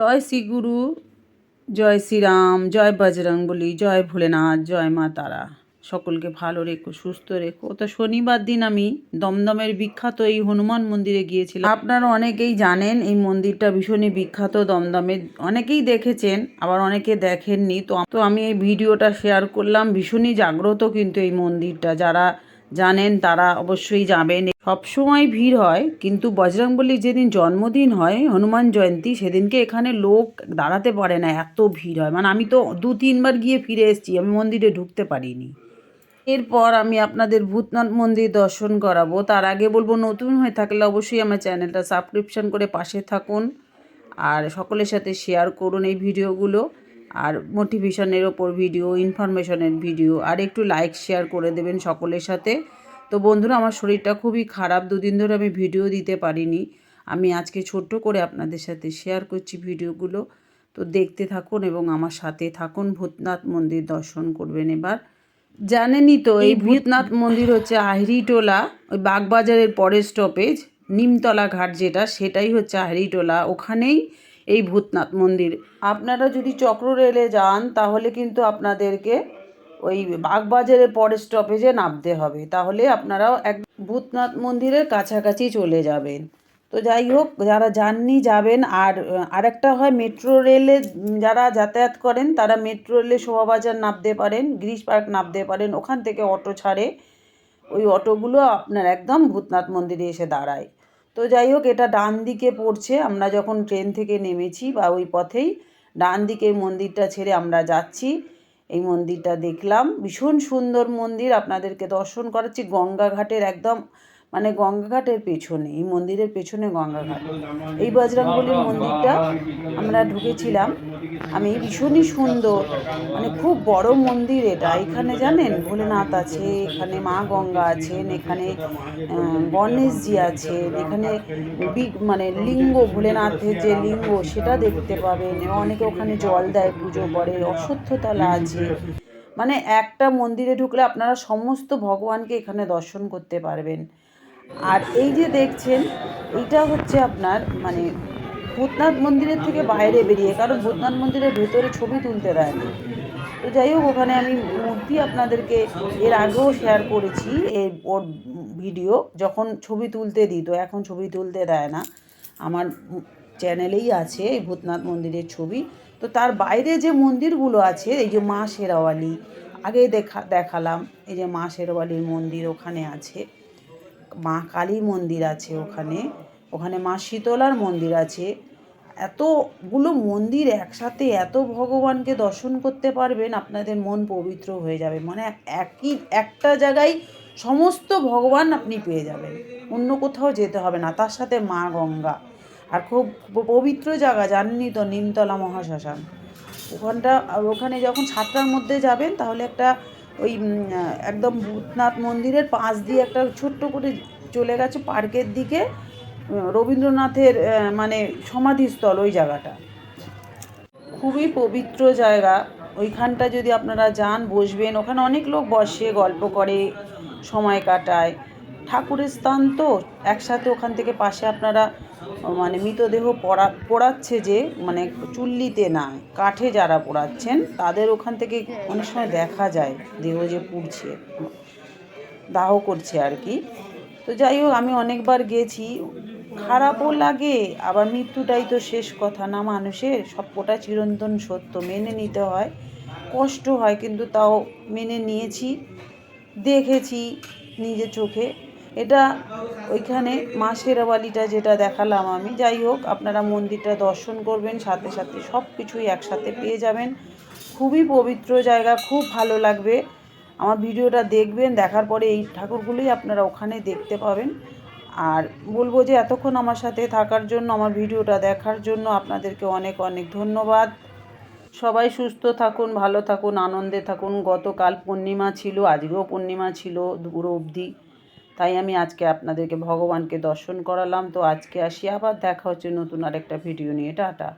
জয় শ্রী গুরু, জয় শ্রীরাম জয় বজরং বলি, জয় ভোলেনাথ, জয় মা তারা। সকলকে ভালো রেখো, সুস্থ রেখো। তো শনিবার দিন আমি দমদমের বিখ্যাত এই হনুমান মন্দিরে গিয়েছিলাম। আপনারা অনেকেই জানেন এই মন্দিরটা ভীষণই বিখ্যাত দমদমে। অনেকেই দেখেছেন, আবার অনেকে দেখেননি। তো তো আমি এই ভিডিওটা শেয়ার করলাম। ভীষণই জাগ্রত কিন্তু এই মন্দিরটা। যারা জানেন তারা অবশ্যই যাবেন। সবসময় ভিড় হয়, কিন্তু বজরংবলীর যেদিন জন্মদিন হয়, হনুমান জয়ন্তী, সেদিনকে এখানে লোক দাঁড়াতে পারে না, এত ভিড় হয়। মানে আমি তো দু, তিনবার গিয়ে ফিরে এসেছি, আমি মন্দিরে ঢুকতে পারিনি। এরপর আমি আপনাদের ভূতনাথ মন্দির দর্শন করাবো। তার আগে বলব, নতুন হয়ে থাকলে অবশ্যই আমার চ্যানেলটা সাবস্ক্রিপশন করে পাশে থাকুন। আর সকলের সাথে শেয়ার করুন এই ভিডিওগুলো। আর মোটিভেশনের ওপর ভিডিও ইনফরমেশনের ভিডিও আর একটু লাইক শেয়ার করে দেবেন সকলের সাথে। তো বন্ধুরা আমার শরীরটা খুবই খারাপ দুদিন ধরে আমি ভিডিও দিতে পারিনি। আমি আজকে ছোট্ট করে আপনাদের সাথে শেয়ার করছি ভিডিওগুলো তো দেখতে থাকুন এবং আমার সাথে থাকুন ভূতনাথ মন্দির দর্শন করবেন এবার। জানেনই তো এই ভূতনাথ মন্দির হচ্ছে আহিরিটোলা ওই বাগবাজারের পরের স্টপেজ নিমতলা ঘাট যেটা সেটাই হচ্ছে আহিরিটোলা। ওখানেই এই ভূতনাথ মন্দির। আপনারা যদি চক্র রেলে যান, তাহলে কিন্তু আপনাদেরকে ওই বাগবাজারের পরের স্টপেজে নামতে হবে। তাহলে আপনারাও এক ভূতনাথ মন্দিরের কাছাকাছি চলে যাবেন। তো যাই হোক, যারা যাননি যাবেন, আর আরেকটা হয় মেট্রো রেলে যারা যাতায়াত করেন, তারা মেট্রো রেলে শোভাবাজার নামতে পারেন গ্রিস পার্ক নামতে পারেন, ওখান থেকে অটো ছাড়ে ওই অটোগুলো আপনার একদম ভূতনাথ মন্দিরে এসে দাঁড়ায়। তো যাই হোক, এটা ডান দিকে পড়ছে। আমরা যখন ট্রেন থেকে নেমেছি বা ওই পথেই, ডান দিকে মন্দিরটা ছেড়ে আমরা যাচ্ছি। এই মন্দিরটা দেখলাম। ভীষণ সুন্দর মন্দির। আপনাদেরকে দর্শন করাচ্ছি। গঙ্গা ঘাটের একদম মানে গঙ্গাঘাটের পেছনে, এই মন্দিরের পেছনে গঙ্গাঘাট। এই বজরংবলির মন্দিরটা আমরা ঢুকেছিলাম। আমি ভীষণই সুন্দর মানে খুব বড় মন্দির এটা। এখানে জানেন, ভোলেনাথ আছে, এখানে মা গঙ্গা আছেন, এখানে গণেশজি আছেন, এখানে বিগ মানে লিঙ্গ, ভোলেনাথের যে লিঙ্গ, সেটা দেখতে পাবেন। অনেকে ওখানে জল দেয়, পুজো করে, অশ্বত্থতলা আছে। মানে একটা মন্দিরে ঢুকলে আপনারা সমস্ত ভগবানকে এখানে দর্শন করতে পারবেন। আর এই যে দেখছেন এইটা হচ্ছে আপনার মানে ভূতনাথ মন্দিরের থেকে বাইরে বেরিয়ে, কারণ ভূতনাথ মন্দিরের ভেতরে ছবি তুলতে দেয় না। তো যাই হোক, ওখানে আমি মূর্তি আপনাদেরকে এর আগেও শেয়ার করেছি এই ওর ভিডিও যখন ছবি তুলতে দিত এখন ছবি তুলতে দেয় না। আমার চ্যানেলেই আছে এই ভূতনাথ মন্দিরের ছবি। তো তার বাইরে যে মন্দিরগুলো আছে, এই যে মা শেরাওয়ালি আগে দেখা, দেখালাম, এই যে মা শেরাওয়ালির মন্দির ওখানে আছে। মা কালীর মন্দির আছে ওখানে। ওখানে মা শীতলার মন্দির আছে। এতগুলো মন্দির একসাথে এত ভগবানকে দর্শন করতে পারবেন, আপনাদের মন পবিত্র হয়ে যাবে। মানে একই, একটা জায়গায় সমস্ত ভগবান আপনি পেয়ে যাবেন। অন্য কোথাও যেতে হবে না। তার সাথে মা গঙ্গা। আর খুব পবিত্র জায়গা, জাননি তো? নিমতলা মহাশ্মশান। ওখানটা, ওখানে যখন সাতটার মধ্যে যাবেন, তাহলে একটা ওই একদম ভূতনাথ মন্দিরের পাশ দিয়ে একটা ছোট্ট করে চলে গেছে পার্কের দিকে রবীন্দ্রনাথের মানে সমাধিস্থল ওই জায়গাটা। খুবই পবিত্র জায়গা। ওইখানটা যদি আপনারা যান, বসবেন, ওখানে অনেক লোক বসে, গল্প করে, সময় কাটায়। ঠাকুরের স্থান তো একসাথে ওখান থেকে পাশে আপনারা মানে মৃতদেহ পড়া, পোড়াচ্ছে যে মানে চুল্লিতে না কাঠে যারা পোড়াচ্ছেন, তাদের ওখান থেকে অনেক সময় দেখা যায়, দেহ যে পুড়ছে, দাহ করছে আর কি। তো যাই হোক, আমি অনেকবার গেছি, খারাপও লাগে, আবার মৃত্যুটাই তো শেষ কথা না মানুষের সবকটা চিরন্তন সত্য, মেনে নিতে হয়, কষ্ট হয়, কিন্তু তাও মেনে নিয়েছি, দেখেছি নিজের চোখে। এটা ওইখানে মা শেরাবালিটা যেটা দেখালাম আমি। যাই হোক, আপনারা মন্দিরটা দর্শন করবেন, সাথে সাথে সব কিছুই একসাথে পেয়ে যাবেন। খুবই পবিত্র জায়গা, খুব ভালো লাগবে। আমার ভিডিওটা দেখবেন, দেখার পরে এই ঠাকুরগুলোই আপনারা ওখানে দেখতে পাবেন। আর বলব যে এতক্ষণ আমার সাথে থাকার জন্য, আমার ভিডিওটা দেখার জন্য আপনাদেরকে অনেক অনেক ধন্যবাদ। সবাই সুস্থ থাকুন, ভালো থাকুন, আনন্দে থাকুন। গতকাল পূর্ণিমা ছিল, আজকেও পূর্ণিমা ছিল, দুপুর অবধি। তাই আমি আজকে আপনাদেরকে ভগবানকে দর্শন করালাম। তো আজকে আসি আবার, দেখা হচ্ছে নতুন আরেকটা ভিডিও নিয়ে। টাটা।